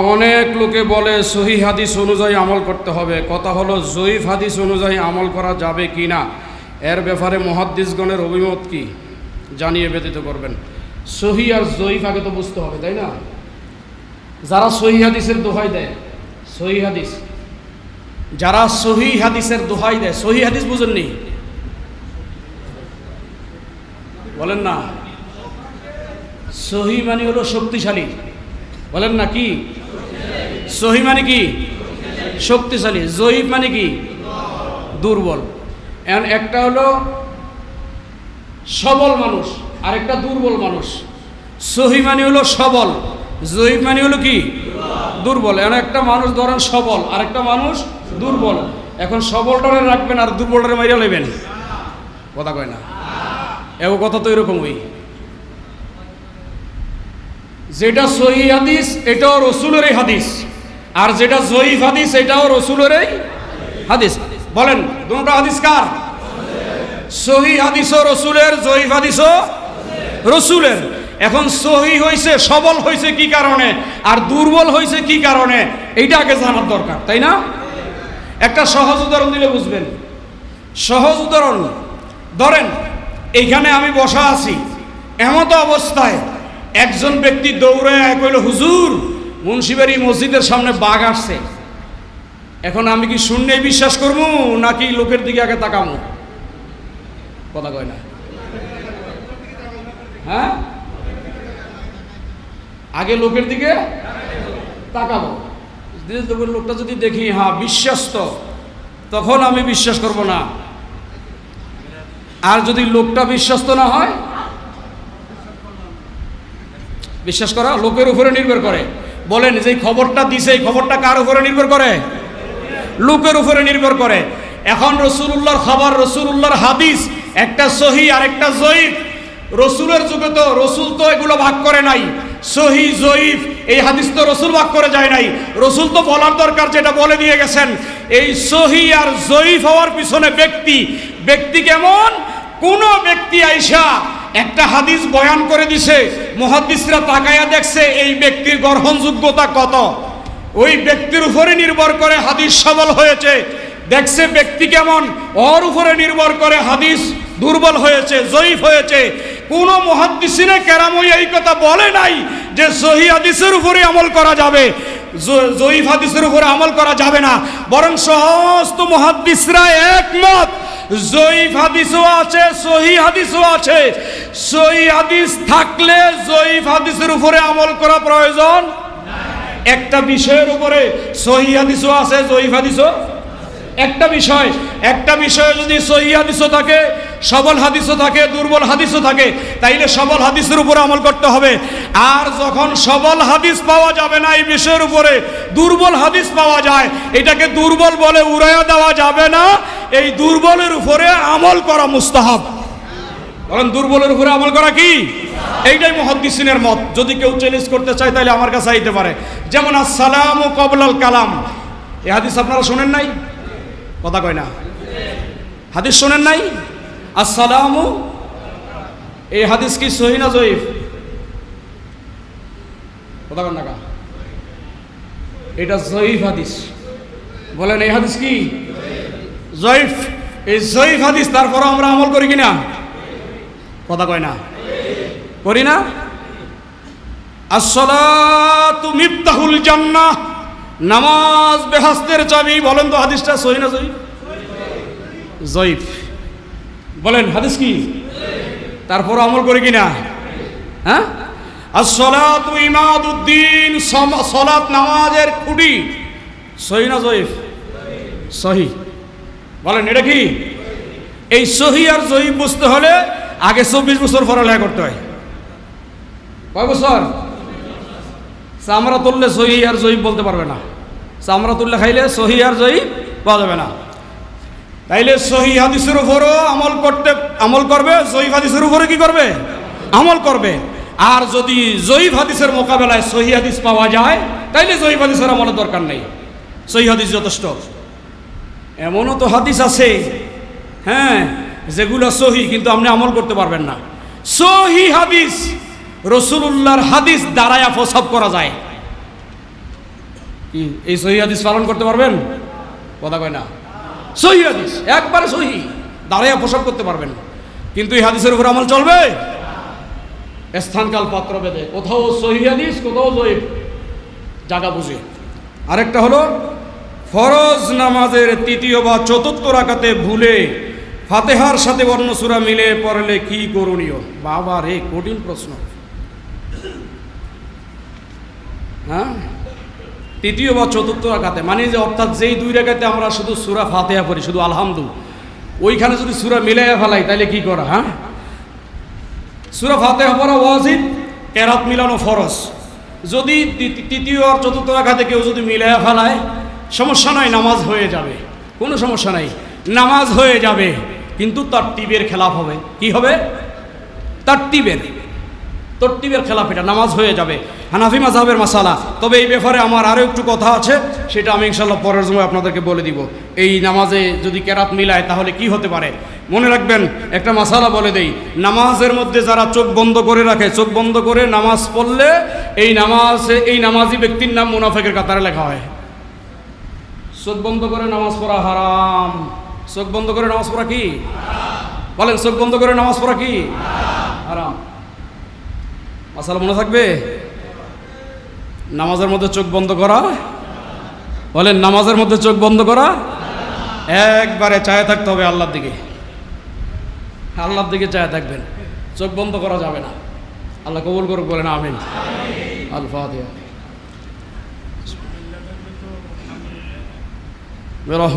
অনেক লোকে বলে, সহি হাদিস অনুযায়ী আমল করতে হবে। কথা হলো, জয়ীফ হাদিস অনুযায়ী আমল করা যাবে কি না? এর ব্যাপারে মহাদ্দিসগণের অভিমত কি? জানিয়ে ব্যতীত করবেন। সহি আর জয়ীফ আগে তো বুঝতে হবে, তাই না? যারা সহি হাদিসের দোহাই দেয়, সহি হাদিস। যারা সহি হাদিসের দোহাই দেয়, সহি হাদিস বুঝেননি? বলেন না। সহি মানে হলো শক্তিশালী। বলেন না কি? সহি মানে কি? শক্তিশালী। জয়ীব মানে কি? দুর্বল। এখন একটা হলো সবল মানুষ আর একটা দুর্বল মানুষ। সহি মানে হলো সবল। জয়ীব মানে হলো কি? দুর্বল। এখন একটা মানুষ ধরেন সবল আর একটা মানুষ দুর্বল। এখন সবলটারে রাখবেন আর দুর্বলটারে মাইরা নেবেন কথা কয় না? এও কথা তো এরকমই। যেটা সহি হাদিস, এটাও রসুলেরই হাদিস। আর যেটা জয়ীফ হাদিস, এটাও রসুলেরই হাদিস। বলেন, দুটো হাদিস কার? সহি হাদিসও রসুলের, জয়ীফ হাদিসও রসুলের। এখন সহি হয়েছে সবল হয়েছে কি কারণে? আর দুর্বল হয়েছে কি কারণে? এইটা আগে জানার দরকার, তাই না? একটা সহজ উদাহরণ দিলে বুঝবেন। সহজ উদাহরণ, ধরেন, এইখানে আমি বসা আছি। এমতো অবস্থায় একজন ব্যক্তি দৌড়ে কইল হুজুর মুন্সিবাড়ি মসজিদের সামনে বাঘ আসছে। এখন আমি কি শূন্যে বিশ্বাস করব, নাকি লোকের দিকে আগে তাকামো কথা কয় না। হ্যাঁ? আগে লোকের দিকে তাকাবো। লোকটা যদি দেখি হ্যাঁ বিশ্বাস্ত, তখন আমি বিশ্বাস করব না। আর যদি লোকটা বিশ্বস্ত না হয়, বিশ্বাস করা লোকের উপরে নির্ভর করে। বলেন যে খবরটা দিছে, এই খবরটা কার উপরে নির্ভর করে? লোকের উপরে নির্ভর করে। এখন রসুল্লাহর খাবার রসুল্লাহর হাদিস, একটা সহি আর একটা জয়ীফ। রসুলের যুগে তো রসুল তো এগুলো ভাগ করে নাই। সহি, জয়ীফ, এই হাদিস তো রসুল ভাগ করে যায় নাই। রসুল তো বলার দরকার, যেটা বলে দিয়ে গেছেন। এই সহি আর জয়ীফ হওয়ার পিছনে ব্যক্তি। ব্যক্তি কেমন? কোনো ব্যক্তি আইসা একটা হাদিস বয়ান করে দিছে মহাদিসরা তাকায়া দেখছে, এই ব্যক্তির গ্রহণযোগ্যতা কত? ওই ব্যক্তির উপরে নির্ভর করে হাদিস সবল হয়েছে। দেখছে ব্যক্তি কেমন? ওর উপরে নির্ভর করে হাদিস দুর্বল হয়েছে, জয়ীফ হয়েছে। কোন মহাদিসিনে কেরামই এই কথা বলে নাই যে সহি হাদিসের উপরে আমল করা যাবে। জয়ীফ হাদিসের উপরে আমল করা যাবে না। বরং সমস্ত মহাদিসরা একমত জয়ীফ হাদিসও আছে, সহি হাদিসও আছে। সহি হাদিস থাকলে জয়ীফ হাদিসের উপরে আমল করা প্রয়োজন একটা বিষয়ের উপরে সহি হাদিসও আছে, জয়ীফ হাদিসও একটা বিষয়, একটা বিষয়ে যদি সহি হাদিসও থাকে, সবল হাদিসও থাকে, দুর্বল হাদিসও থাকে, তাইলে সবল হাদিসের উপরে আমল করতে হবে। আর যখন সবল হাদিস পাওয়া যাবে না এই বিষয়ের উপরে, দুর্বল হাদিস পাওয়া যায়, এটাকে দুর্বল বলে উড়াইয়া দেওয়া যাবে না। এই দুর্বলের উপরে আমল করা মুস্তাহাব। বলেন দুর্বলের উপরে আমল করা কি? এইটাই মহাদ্দিসিনের মত। যদি কেউ চ্যালেঞ্জ করতে চায়, তাহলে আমার কাছে আইতে পারে। যেমন আসসালাম ও কবলাল কালাম। এই হাদিস আপনারা শোনেন নাই? কথা কয় না। হাদিস শোনেন নাই? আসসালাম এই হাদিস কি সহি না জয়ীফ? কথা কন না? এটা জয়ীফ হাদিস। বলেন, এই হাদিস কি? জয়ীফ, এই জয়ীফ হাদিস তারপর আমরা আমল করি কিনা? কথা কয় না? করি না? আসসালাতু মিফতাহুল জান্নাহ। নামাজ বেহাস্তের চাবি, বলেন তো হাদিসটা সহি না জয়ীফ? জয়ীফ। বলেন, হাদিস কি? তারপর আমল করি কিনা? হ্যাঁ? আসসালাতু ইমাদুদ্দিন সলাত নামাজের খুঁটি। সহি না জয়ীফ? সহি। বলেন, এটা কি? এই সহি আর জয়ীফ বুঝতে হলে আগে চব্বিশ বছর পড়ালেখা করতে হয়। কয় বছর? চামড়া তুললে সহি আর জয়ীফ বলতে পারবে না। চামড়া তুললে খাইলে সহি আর জয়ীফ পাওয়া যাবে না। তাইলে সহি হাদিসের উপরও আমল করতে আমল করবে জয়ীফ হাদিসের উপরে কি করবে? আমল করবে। আর যদি জয়ীফ হাদিসের মোকাবেলায় সহি হাদিস পাওয়া যায়, তাইলে জয়ীফ হাদিসের আমলের দরকার নেই। সহি হাদিস যথেষ্ট। এমনও তো হাদিস আছে হ্যাঁ যেগুলো সহি, কিন্তু আপনি আমল করতে পারবেন না। সহি হাদিস রসুল্লাহর হাদিস দ্বারায়া প্রসাব করা যায়। এই সহি হাদিস পালন করতে পারবেন? কথা কয় না। সহি হাদিস, একবারে সহি দাঁড়াইয়া পোশাক করতে পারবেন। কিন্তু এই হাদিসের উপর আমল চলবে? স্থানকাল পাত্র বেদে। কোথাও সহি হাদিস, কোথাও জয়ীফ জায়গা বুঝে। আরেকটা হলো ফরজ নামাজের তৃতীয় বা চতুর্থ রাকাতে ভুলে ফাতেহার সাথে বর্ণসূরা মিলে পড়লে কি করণীয়? বাবা রে, কঠিন প্রশ্ন। হ্যাঁ? তৃতীয় বা চতুর্থ রাকাতে মানে যে অর্থাৎ যেই দুই রেখাতে আমরা শুধু সুরা ফাতেহা পড়ি, শুধু আলহামদু ওইখানে যদি সুরা মিলাইয়া ফেলাই তাহলে কি করা হ্যাঁ? সুরা ফাতেহা পড়া ওয়াজিব, কেরাত মিলানো ফরজ। যদি তৃতীয় আর চতুর্থ রাখাতে কেউ যদি মিলাইয়া ফেলায় সমস্যা নাই নামাজ হয়ে যাবে। কোনো সমস্যা নাই। নামাজ হয়ে যাবে, কিন্তু তার টিবের খেলাফ হবে। কি হবে? তার টিবের তরতিবের খেলাফ এটা, নামাজ হয়ে যাবে। হানাফি মাঝাবের মাসালা। তবে এই ব্যাপারে আমার আরও একটু কথা আছে, সেটা আমি ইনশাল্লাহ পরের সময় আপনাদেরকে বলে দিব। এই নামাজে যদি কেরাত মিলায়, তাহলে কি হতে পারে? মনে রাখবেন, একটা মাসালা বলে দেই। নামাজের মধ্যে যারা চোখ বন্ধ করে রাখে, চোখ বন্ধ করে নামাজ পড়লে এই নামাজে, এই নামাজি ব্যক্তির নাম মুনাফেকের কাতারে লেখা হয়। চোখ বন্ধ করে নামাজ পড়া হারাম। চোখ বন্ধ করে নামাজ পড়া কি? বলেন, চোখ বন্ধ করে নামাজ পড়া কি? হারাম। মাসালা মনে থাকবে? নামাজের মধ্যে চোখ বন্ধ করা? বলেন, নামাজের মধ্যে চোখ বন্ধ করা? একবারে চায় থাকতে হবে আল্লাহর দিকে। আল্লাহর দিকে চায় থাকবেন। চোখ বন্ধ করা যাবে না। আল্লাহ কবুল করুক, বলেন, আমিন। আল ফাতিহা